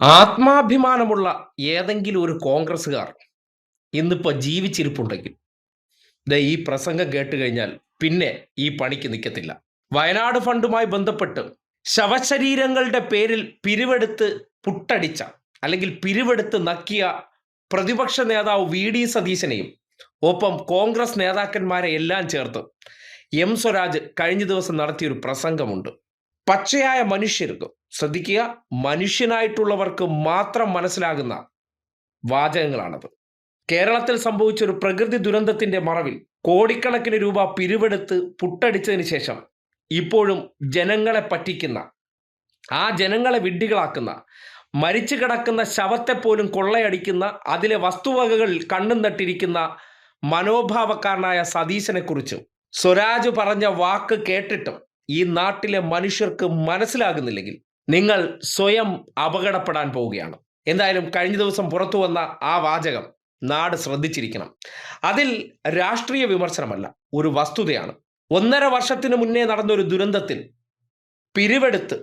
ആത്മാഭിമാനമുള്ള ഏതെങ്കിലും ഒരു കോൺഗ്രസ്സുകാർ ഇന്നിപ്പോൾ ജീവിച്ചിരിപ്പുണ്ടെങ്കിൽ ദേ ഈ പ്രസംഗം കേട്ട് കഴിഞ്ഞാൽ പിന്നെ ഈ പണിക്ക് നിൽക്കത്തില്ല വയനാട് ഫണ്ടുമായി ബന്ധപ്പെട്ട് ശവശരീരങ്ങളുടെ പേരിൽ പിരിവെടുത്ത് പുട്ടടിച്ച അല്ലെങ്കിൽ പിരിവെടുത്ത് നക്കിയ പ്രതിപക്ഷ നേതാവ് വി ഡി സതീശനെയും ഒപ്പം കോൺഗ്രസ് നേതാക്കന്മാരെ എല്ലാം ചേർത്ത് എം സ്വരാജ് കഴിഞ്ഞ ദിവസം നടത്തിയൊരു പ്രസംഗമുണ്ട്. പച്ചയായ മനുഷ്യർക്ക് ശ്രദ്ധിക്കുക മനുഷ്യനായിട്ടുള്ളവർക്ക് മാത്രം മനസ്സിലാകുന്ന വാചകങ്ങളാണത്. കേരളത്തിൽ സംഭവിച്ച ഒരു പ്രകൃതി ദുരന്തത്തിന്റെ മറവിൽ കോടിക്കണക്കിന് രൂപ പിരിവെടുത്ത് പുട്ടടിച്ചതിന് ശേഷം ഇപ്പോഴും ജനങ്ങളെ പറ്റിക്കുന്ന ആ ജനങ്ങളെ വിഡ്ഢികളാക്കുന്ന മരിച്ചു കിടക്കുന്ന ശവത്തെ പോലും കൊള്ളയടിക്കുന്ന അതിലെ വസ്തുവകകൾ കണ്ണും തട്ടിരിക്കുന്ന മനോഭാവക്കാരനായ സതീശനെക്കുറിച്ചും സ്വരാജ് പറഞ്ഞ വാക്ക് കേട്ടിട്ടും ഈ നാട്ടിലെ മനുഷ്യർക്ക് മനസ്സിലാകുന്നില്ലെങ്കിൽ നിങ്ങൾ സ്വയം അപകടപ്പെടാൻ പോവുകയാണ്. എന്തായാലും കഴിഞ്ഞ ദിവസം പുറത്തു വന്ന ആ വാചകം നാട് ശ്രദ്ധിച്ചിരിക്കണം. അതിൽ രാഷ്ട്രീയ വിമർശനമല്ല ഒരു വസ്തുതയാണ്. ഒന്നര വർഷത്തിന് മുന്നേ നടന്ന ഒരു ദുരന്തത്തിൽ പിരിവെടുത്ത്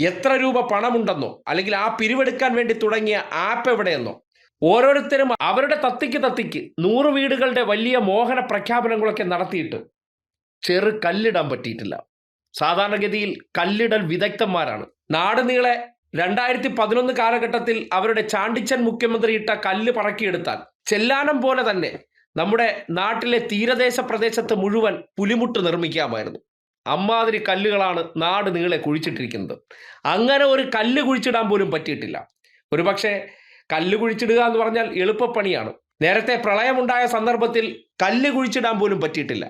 എത്ര രൂപ പണമുണ്ടെന്നോ അല്ലെങ്കിൽ ആ പിരിവെടുക്കാൻ വേണ്ടി തുടങ്ങിയ ആപ്പ് എവിടെയെന്നോ ഓരോരുത്തരും അവരുടെ തത്തിക്ക് തത്തിക്ക് നൂറ് വീടുകളുടെ വലിയ മോഹന പ്രഖ്യാപനങ്ങളൊക്കെ നടത്തിയിട്ട് ചെറു കല്ലിടാൻ പറ്റിയിട്ടില്ല. സാധാരണഗതിയിൽ കല്ലിടൽ വിദഗ്ധന്മാരാണ്. നാട് നീളെ രണ്ടായിരത്തി പതിനൊന്ന് കാലഘട്ടത്തിൽ അവരുടെ ചാണ്ടിച്ചൻ മുഖ്യമന്ത്രി ഇട്ട കല്ല് പറക്കിയെടുത്താൽ ചെല്ലാനം പോലെ തന്നെ നമ്മുടെ നാട്ടിലെ തീരദേശ പ്രദേശത്ത് മുഴുവൻ പുലിമുട്ട് നിർമ്മിക്കാമായിരുന്നു. അമ്മാതിരി കല്ലുകളാണ് നാട് നീളെ കുഴിച്ചിട്ടിരിക്കുന്നത്. അങ്ങനെ ഒരു കല്ല് കുഴിച്ചിടാൻ പോലും പറ്റിയിട്ടില്ല. ഒരുപക്ഷെ കല്ല് കുഴിച്ചിടുക എന്ന് പറഞ്ഞാൽ എളുപ്പപ്പണിയാണ്. നേരത്തെ പ്രളയമുണ്ടായ സന്ദർഭത്തിൽ കല്ല് കുഴിച്ചിടാൻ പോലും പറ്റിയിട്ടില്ല.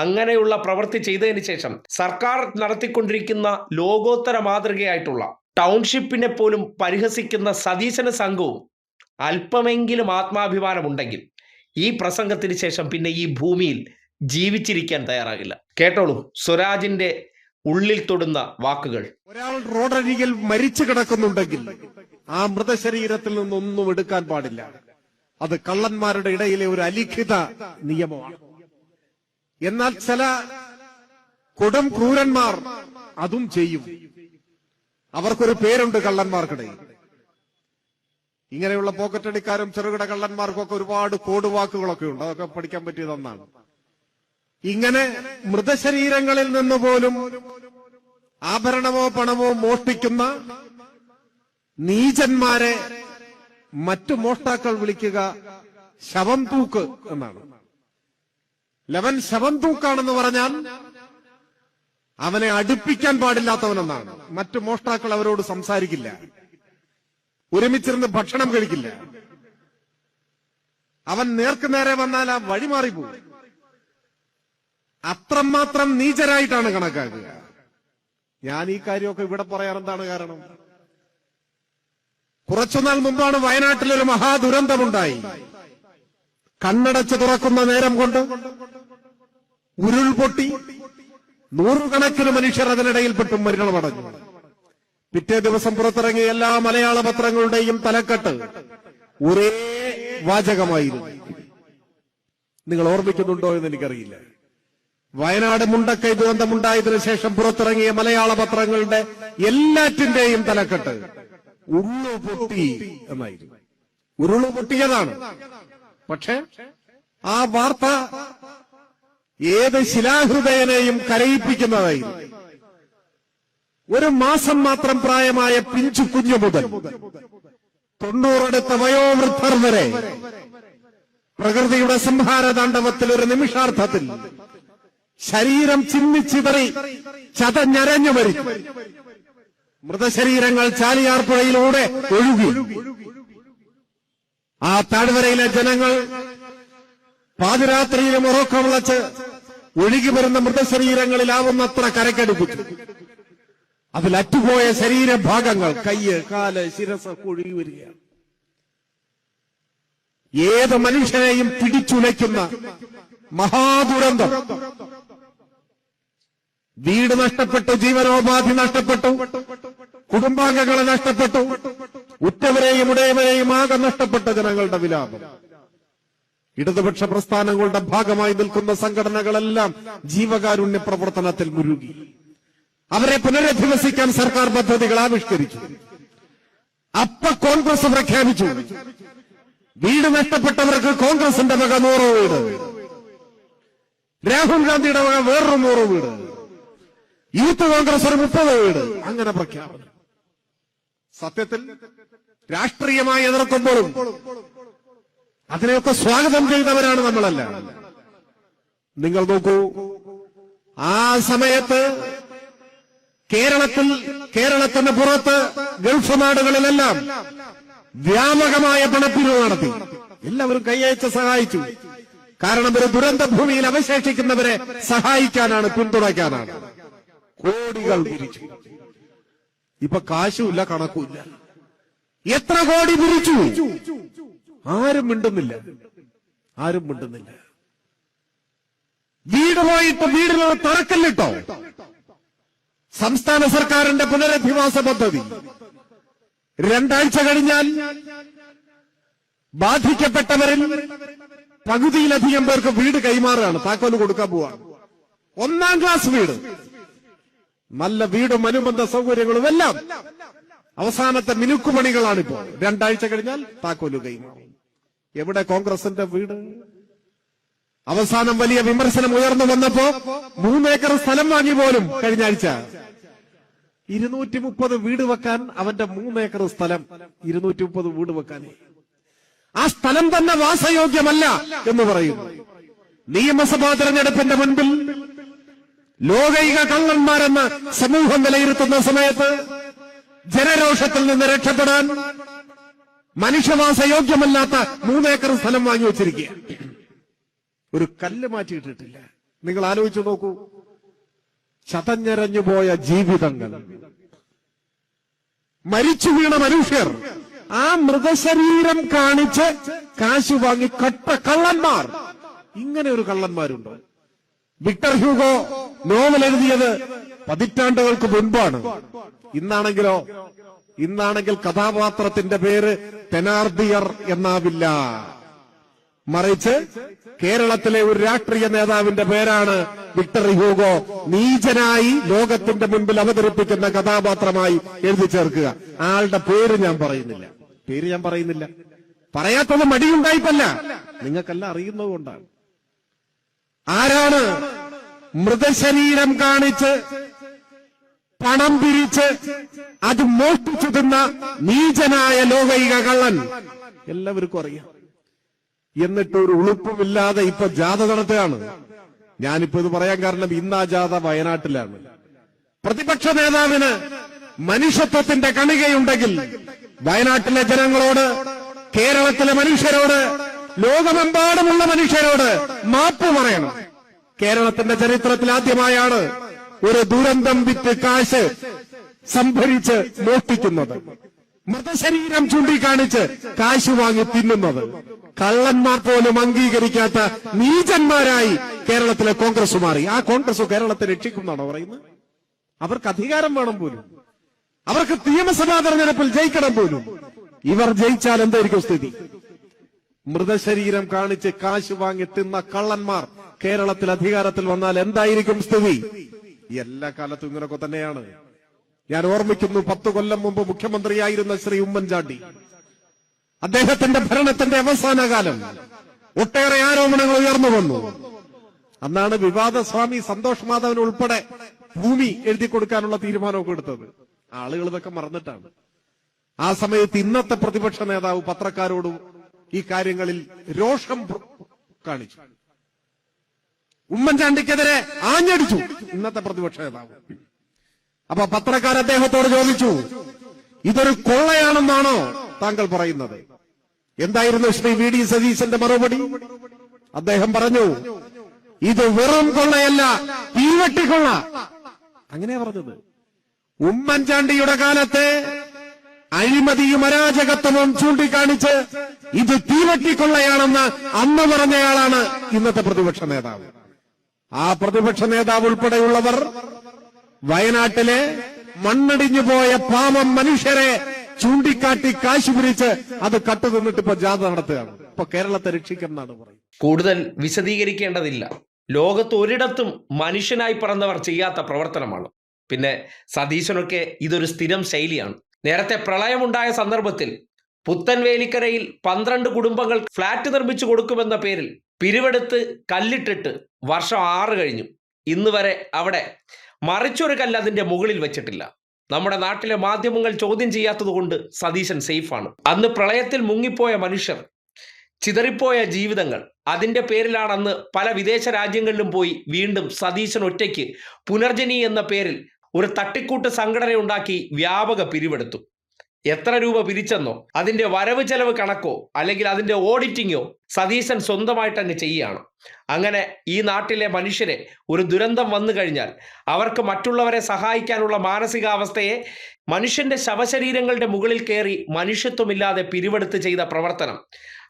അങ്ങനെയുള്ള പ്രവൃത്തി ചെയ്തതിന് ശേഷം സർക്കാർ നടത്തിക്കൊണ്ടിരിക്കുന്ന ലോകോത്തര മാതൃകയായിട്ടുള്ള ടൗൺഷിപ്പിനെ പോലും പരിഹസിക്കുന്ന സതീശന സംഘവും അല്പമെങ്കിലും ആത്മാഭിമാനമുണ്ടെങ്കിൽ ഈ പ്രസംഗത്തിന് ശേഷം പിന്നെ ഈ ഭൂമിയിൽ ജീവിച്ചിരിക്കാൻ തയ്യാറാകില്ല. കേട്ടോളൂ സ്വരാജിന്റെ ഉള്ളിൽ തൊടുന്ന വാക്കുകൾ. ഒരാൾ റോഡരികിൽ മരിച്ചു കിടക്കുന്നുണ്ടെങ്കിൽ ആ മൃതശരീരത്തിൽ നിന്നൊന്നും എടുക്കാൻ പാടില്ല. അത് കള്ളന്മാരുടെ ഇടയിലെ ഒരു അലിഖിത നിയമമാണ്. എന്നാൽ ചില കൊടും ക്രൂരന്മാർ അതും ചെയ്യും. അവർക്കൊരു പേരുണ്ട് കള്ളന്മാർക്കിടയിൽ. ഇങ്ങനെയുള്ള പോക്കറ്റടിക്കാരും ചെറുകിട കള്ളന്മാർക്കൊക്കെ ഒരുപാട് കോഡ് വാക്കുകളൊക്കെ ഉണ്ട്. അതൊക്കെ പഠിക്കാൻ പറ്റിയതൊന്നാണ് ഇങ്ങനെ മൃതശരീരങ്ങളിൽ നിന്ന് പോലും ആഭരണമോ പണമോ മോഷ്ടിക്കുന്ന നീചന്മാരെ മറ്റു മോഷ്ടാക്കൾ വിളിക്കുക ശവം തൂക്ക് എന്നാണ്. ലവൻ ശവം തൂക്കാണെന്ന് പറഞ്ഞാൽ അവനെ അടുപ്പിക്കാൻ പാടില്ലാത്തവനെന്നാണ്. മറ്റു മോഷ്ടാക്കൾ അവരോട് സംസാരിക്കില്ല. ഒരുമിച്ചിരുന്ന് ഭക്ഷണം കഴിക്കില്ല. അവൻ നേർക്ക് നേരെ വന്നാൽ ആ വഴി മാറിപ്പോകും അത്രമാത്രം നീചരായിട്ടാണ് കണക്കാക്കുക. ഞാൻ ഈ കാര്യമൊക്കെ ഇവിടെ പറയാൻ എന്താണ് കാരണം? കുറച്ചുനാൾ മുമ്പാണ് വയനാട്ടിലൊരു മഹാദുരന്തമുണ്ടായി. കണ്ണടച്ച് തുറക്കുന്ന നേരം കൊണ്ട് ഉരുൾപൊട്ടി നൂറുകണക്കിന് മനുഷ്യർ അതിനിടയിൽപ്പെട്ടും മരണമടഞ്ഞു. പിറ്റേ ദിവസം പുറത്തിറങ്ങിയ എല്ലാ മലയാള പത്രങ്ങളുടെയും തലക്കെട്ട് ഒരേ വാചകമായിരുന്നു. നിങ്ങൾ ഓർമ്മിക്കുന്നുണ്ടോ എന്ന് എനിക്കറിയില്ല. വയനാട് മുണ്ടക്കൈ ദുരന്തമുണ്ടായതിനു ശേഷം പുറത്തിറങ്ങിയ മലയാള പത്രങ്ങളുടെ എല്ലാറ്റിന്റെയും തലക്കെട്ട് ഉള്ളു പൊട്ടി എന്നായിരുന്നു. ഉരുളു പൊട്ടിയതാണ് പക്ഷെ ആ വാർത്ത ഏത് ശിലാഹൃദയനെയും കരയിപ്പിക്കുന്നതായി ഒരു മാസം മാത്രം പ്രായമായ പിഞ്ചു കുഞ്ഞു മുതൽ തൊണ്ണൂറടുത്ത വയോവൃദ്ധർ വരെ പ്രകൃതിയുടെ സംഹാരതാണ്ഡവത്തിൽ ഒരു നിമിഷാർത്ഥത്തിൽ ശരീരം ചിന്നിച്ചിതറി ചതഞ്ഞരഞ്ഞു വരും മൃതശരീരങ്ങൾ ചാലിയാർപ്പുഴയിലൂടെ ഒഴുകി. ആ താഴ്വരയിലെ ജനങ്ങൾ പാതിരാത്രിയിലും ഉറക്കം വിളച്ച് ഒഴുകി വരുന്ന മൃതശരീരങ്ങളിലാവുന്നത്ര കരക്കെടുപ്പിച്ചു അതിൽ അറ്റുപോയ ശരീരഭാഗങ്ങൾ കയ്യ് കാൽ ശിരസ് ഒഴുകി വരികയാണ്. ഏത് മനുഷ്യനെയും പിടിച്ചുലയ്ക്കുന്ന മഹാദുരന്തം. വീട് നഷ്ടപ്പെട്ടു ജീവനോപാധി നഷ്ടപ്പെട്ടു കുടുംബാംഗങ്ങളെ നഷ്ടപ്പെട്ടു ഉറ്റവരെയും ഉടയവരെയും ആകെ നഷ്ടപ്പെട്ട ജനങ്ങളുടെ വിലാപം. ഇടതുപക്ഷ പ്രസ്ഥാനങ്ങളുടെ ഭാഗമായി നിൽക്കുന്ന സംഘടനകളെല്ലാം ജീവകാരുണ്യ പ്രവർത്തനത്തിൽ മുഴുകി. അവരെ പുനരധിവസിക്കാൻ സർക്കാർ പദ്ധതികൾ ആവിഷ്കരിച്ചു. അപ്പ കോൺഗ്രസ് പ്രഖ്യാപിച്ചു. വീട് നഷ്ടപ്പെട്ടവർക്ക് കോൺഗ്രസിന്റെ വക നൂറ് വീട്. രാഹുൽ ഗാന്ധിയുടെ വക വേറൊരു നൂറ് വീട്. യൂത്ത് കോൺഗ്രസ് ഒരു മുപ്പത് വീട്. അങ്ങനെ പ്രഖ്യാപനം. സത്യത്തിൽ രാഷ്ട്രീയമായി എതിർക്കുമ്പോഴും അതിനെയൊക്കെ സ്വാഗതം ചെയ്തവരാണ് നമ്മളല്ല. നിങ്ങൾ നോക്കൂ ആ സമയത്ത് കേരളത്തിൽ കേരളത്തിന് പുറത്ത് ഗൾഫ് നാടുകളിലെല്ലാം വ്യാപകമായ പണപ്പിരിവ് നടത്തി. എല്ലാവരും കൈയച്ച് സഹായിച്ചു. കാരണം ഒരു ദുരന്ത ഭൂമിയിൽ അവശേഷിക്കുന്നവരെ സഹായിക്കാനാണ് പിന്തുണയ്ക്കാനാണ്. കോടികൾ പിരിച്ചു. ഇപ്പൊ കാശുമില്ല കണക്കുമില്ല. എത്ര കോടി പിരിച്ചു? ആരും മിണ്ടുന്നില്ല. ആരും മിണ്ടുന്നില്ല. വീട് പോയിട്ട് വീടിന് തറക്കല്ലിട്ടോ? സംസ്ഥാന സർക്കാരിന്റെ പുനരധിവാസ പദ്ധതി. രണ്ടാഴ്ച കഴിഞ്ഞാൽ ബാധിക്കപ്പെട്ടവരിൽ പകുതിയിലധികം പേർക്ക് വീട് കൈമാറുകയാണ് താക്കോൽ കൊടുക്കാൻ പോവാണ് ഒന്നാം ക്ലാസ് വീട്. നല്ല വീടും അനുബന്ധ സൗകര്യങ്ങളും എല്ലാം അവസാനത്തെ മിനുക്കുപണികളാണിപ്പോ രണ്ടാഴ്ച കഴിഞ്ഞാൽ താക്കോൽ കൈമാറും. എവിടെ കോൺഗ്രസിന്റെ വീട്? അവസാനം വലിയ വിമർശനം ഉയർന്നു വന്നപ്പോ മൂന്നേക്കർ സ്ഥലം വാങ്ങി പോലും കഴിഞ്ഞ ആഴ്ച. ഇരുന്നൂറ്റി മുപ്പത് വീട് വെക്കാൻ അവന്റെ മൂന്നേക്കർ സ്ഥലം ഇരുന്നൂറ്റി മുപ്പത് വീട് വെക്കാൻ ആ സ്ഥലം തന്നെ വാസയോഗ്യമല്ല എന്ന് പറയുന്നു. നിയമസഭാ തെരഞ്ഞെടുപ്പിന്റെ മുൻപിൽ ലോകൈക കള്ളന്മാരെന്ന് സമൂഹം വിലയിരുത്തുന്ന സമയത്ത് ജനരോഷത്തിൽ നിന്ന് രക്ഷപ്പെടാൻ മനുഷ്യവാസയോഗ്യമല്ലാത്ത മൂന്നേക്കർ സ്ഥലം വാങ്ങി വെച്ചിരിക്കുക. ഒരു കല്ല് മാറ്റിയിട്ടിട്ടില്ല. നിങ്ങൾ ആലോചിച്ചു നോക്കൂ. ചതഞ്ഞരഞ്ഞു പോയ ജീവിതങ്ങൾ. മരിച്ചു വീണ മനുഷ്യർ ആ മൃതശരീരം കാണിച്ച് കാശ് വാങ്ങി കട്ട കള്ളന്മാർ. ഇങ്ങനെ ഒരു കള്ളന്മാരുണ്ടോ? വിക്ടർ ഹ്യൂഗോ നോവൽ എഴുതിയത് പതിറ്റാണ്ടുകൾക്ക് മുൻപാണ്. ഇന്നാണെങ്കിലോ ഇന്നാണെങ്കിൽ കഥാപാത്രത്തിന്റെ പേര് തെനാർദിയർ എന്നാവില്ല. മറിച്ച് കേരളത്തിലെ ഒരു രാഷ്ട്രീയ നേതാവിന്റെ പേരാണ് വിക്ടറി ഹ്യൂഗോ. നീചനായി ലോകത്തിന്റെ മുൻപിൽ അവതരിപ്പിക്കുന്ന കഥാപാത്രമായി എഴുതി ചേർക്കുക. ആളുടെ പേര് ഞാൻ പറയുന്നില്ല. പേര് ഞാൻ പറയുന്നില്ല. പറയാത്തത് മടിയുണ്ടായിപ്പല്ല നിങ്ങൾക്കെല്ലാം അറിയുന്നത് കൊണ്ടാണ്. ആരാണ് മൃതശരീരം കാണിച്ച് പണം പിരിച്ച് അത് മോഷ്ടിച്ചു തിന്ന നീചനായ ലോകൈക കള്ളൻ. എല്ലാവർക്കും അറിയാം. എന്നിട്ട് ഒരു ഉളുപ്പുമില്ലാതെ ഇപ്പൊ ജാഥ നടത്തുകയാണ് ഞാനിപ്പോ ഇത് പറയാൻ കാരണം ഇന്ന് ആ ജാഥ വയനാട്ടിലാണ്. പ്രതിപക്ഷ നേതാവിന് മനുഷ്യത്വത്തിന്റെ കണികയുണ്ടെങ്കിൽ വയനാട്ടിലെ ജനങ്ങളോട് കേരളത്തിലെ മനുഷ്യരോട് ലോകമെമ്പാടുമുള്ള മനുഷ്യരോട് മാപ്പ് പറയണം. കേരളത്തിന്റെ ചരിത്രത്തിൽ ആദ്യമായാണ് ഒരു ദുരന്തം വിറ്റ് കാശ് സംഭരിച്ച് മോഷ്ടിക്കുന്നത്. മൃതശരീരം ചൂണ്ടിക്കാണിച്ച് കാശ് വാങ്ങി തിന്നുന്നത്. കള്ളന്മാർ പോലും അംഗീകരിക്കാത്ത നീചന്മാരായി കേരളത്തിലെ കോൺഗ്രസ് മാറി. ആ കോൺഗ്രസ് കേരളത്തെ രക്ഷിക്കുന്നാണോ പറയുന്നത്? അവർക്ക് അധികാരം വേണം പോലും. അവർക്ക് നിയമസഭാ തെരഞ്ഞെടുപ്പിൽ ജയിക്കണം പോലും. ഇവർ ജയിച്ചാൽ എന്തായിരിക്കും സ്ഥിതി? മൃതശരീരം കാണിച്ച് കാശ് വാങ്ങി തിന്ന കള്ളന്മാർ കേരളത്തിൽ അധികാരത്തിൽ വന്നാൽ എന്തായിരിക്കും സ്ഥിതി? എല്ലാ കാലത്തും ഇങ്ങനൊക്കെ തന്നെയാണ്. ഞാൻ ഓർമ്മിക്കുന്നു പത്ത് കൊല്ലം മുമ്പ് മുഖ്യമന്ത്രിയായിരുന്ന ശ്രീ ഉമ്മൻചാണ്ടി. അദ്ദേഹത്തിന്റെ ഭരണത്തിന്റെ അവസാന കാലം ഒട്ടേറെ ആരോപണങ്ങൾ ഉയർന്നു വന്നു. അന്നാണ് വിവാദ സ്വാമി സന്തോഷ് മാധവൻ ഉൾപ്പെടെ ഭൂമി എഴുതി കൊടുക്കാനുള്ള തീരുമാനമൊക്കെ എടുത്തത്. ആളുകൾ ഇതൊക്കെ മറന്നിട്ടാണ്. ആ സമയത്ത് ഇന്നത്തെ പ്രതിപക്ഷ നേതാവ് പത്രക്കാരോടും ഈ കാര്യങ്ങളിൽ രോഷം കാണിച്ചു. ഉമ്മൻചാണ്ടിക്കെതിരെ ആഞ്ഞടിച്ചു. ഇന്നത്തെ പ്രതിപക്ഷ നേതാവ്. അപ്പൊ പത്രക്കാർ അദ്ദേഹത്തോട് ചോദിച്ചു ഇതൊരു കൊള്ളയാണെന്നാണോ താങ്കൾ പറയുന്നത്? എന്തായിരുന്നു ശ്രീ വി ഡി സതീശന്റെ മറുപടി? അദ്ദേഹം പറഞ്ഞു ഇത് വെറും കൊള്ളയല്ല തീവെട്ടിക്കൊള്ള അങ്ങനെ പറഞ്ഞത്. ഉമ്മൻചാണ്ടിയുടെ കാലത്തെ അഴിമതിയും അരാജകത്വവും ചൂണ്ടിക്കാണിച്ച് ഇത് തീവെട്ടിക്കൊള്ളയാണെന്ന് അന്ന് പറഞ്ഞയാളാണ് ഇന്നത്തെ പ്രതിപക്ഷ നേതാവ്. ആ പ്രതിപക്ഷ നേതാവ് ഉൾപ്പെടെയുള്ളവർ വയനാട്ടിലെ മണ്ണടിഞ്ഞു പോയ പാവം മനുഷ്യരെ ചൂണ്ടിക്കാട്ടി കാശ് പിരിച്ച് അത് കട്ടു തിന്നിട്ട് ഇപ്പൊ ജാഥ നടത്തുകയാണ്. ഇപ്പൊ കേരളത്തെ രക്ഷിക്കുമെന്നാണ് പറയുന്നത്. കൂടുതൽ വിശദീകരിക്കേണ്ടതില്ല. ലോകത്ത് ഒരിടത്തും മനുഷ്യനായി പിറന്നവർ ചെയ്യാത്ത പ്രവർത്തനമാണ്. പിന്നെ സതീശനൊക്കെ ഇതൊരു സ്ഥിരം ശൈലിയാണ്. നേരത്തെ പ്രളയമുണ്ടായ സന്ദർഭത്തിൽ പുത്തൻവേലിക്കരയിൽ പന്ത്രണ്ട് കുടുംബങ്ങൾ ഫ്ലാറ്റ് നിർമ്മിച്ചു കൊടുക്കുമെന്ന പേരിൽ പിരിവെടുത്ത് കല്ലിട്ടിട്ട് വർഷം ആറ് കഴിഞ്ഞു. ഇന്ന് വരെ അവിടെ മറിച്ചൊരു കല്ല് അതിന്റെ മുകളിൽ വെച്ചിട്ടില്ല. നമ്മുടെ നാട്ടിലെ മാധ്യമങ്ങൾ ചോദ്യം ചെയ്യാത്തതുകൊണ്ട് സതീശൻ സേഫാണ്. അന്ന് പ്രളയത്തിൽ മുങ്ങിപ്പോയ മനുഷ്യർ ചിതറിപ്പോയ ജീവിതങ്ങൾ അതിന്റെ പേരിലാണ് അന്ന് പല വിദേശ രാജ്യങ്ങളിലും പോയി വീണ്ടും സതീശൻ ഒറ്റയ്ക്ക് പുനർജനി എന്ന പേരിൽ ഒരു തട്ടിക്കൂട്ട് സംഘടന ഉണ്ടാക്കി വ്യാപക പിരിവെടുത്തു. എത്ര രൂപ പിരിച്ചെന്നോ അതിന്റെ വരവ് ചെലവ് കണക്കോ അല്ലെങ്കിൽ അതിന്റെ ഓഡിറ്റിങ്ങോ സതീശൻ സ്വന്തമായിട്ട് അങ്ങ് ചെയ്യുകയാണ്. അങ്ങനെ ഈ നാട്ടിലെ മനുഷ്യരെ ഒരു ദുരന്തം വന്നു കഴിഞ്ഞാൽ അവർക്ക് മറ്റുള്ളവരെ സഹായിക്കാനുള്ള മാനസികാവസ്ഥയെ മനുഷ്യന്റെ ശവശരീരങ്ങളുടെ മുകളിൽ കയറി മനുഷ്യത്വമില്ലാതെ പിരിവെടുത്ത് ചെയ്ത പ്രവർത്തനം.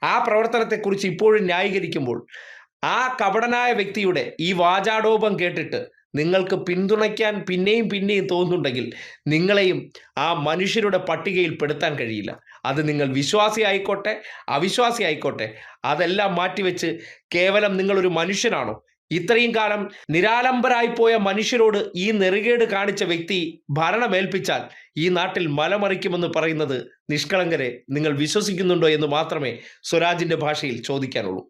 ആ പ്രവർത്തനത്തെക്കുറിച്ച് ഇപ്പോഴും ന്യായീകരിക്കുമ്പോൾ ആ കപടനായ വ്യക്തിയുടെ ഈ വാചാടോപം കേട്ടിട്ട് നിങ്ങൾക്ക് പിന്തുണയ്ക്കാൻ പിന്നെയും പിന്നെയും തോന്നുന്നുണ്ടെങ്കിൽ നിങ്ങളെയും ആ മനുഷ്യരുടെ പട്ടികയിൽ പെടുത്താൻ കഴിയില്ല. അത് നിങ്ങൾ വിശ്വാസി ആയിക്കോട്ടെ അവിശ്വാസി ആയിക്കോട്ടെ അതെല്ലാം മാറ്റിവെച്ച് കേവലം നിങ്ങളൊരു മനുഷ്യനാണോ? ഇത്രയും കാലം നിരാലംബരായി പോയ മനുഷ്യരോട് ഈ നെറുകേട് കാണിച്ച വ്യക്തി ഭരണമേൽപ്പിച്ചാൽ ഈ നാട്ടിൽ മലമറിക്കുമെന്ന് പറയുന്നത് നിഷ്കളങ്കരെ നിങ്ങൾ വിശ്വസിക്കുന്നുണ്ടോ എന്ന് മാത്രമേ സ്വരാജിന്റെ ഭാഷയിൽ ചോദിക്കാനുള്ളൂ.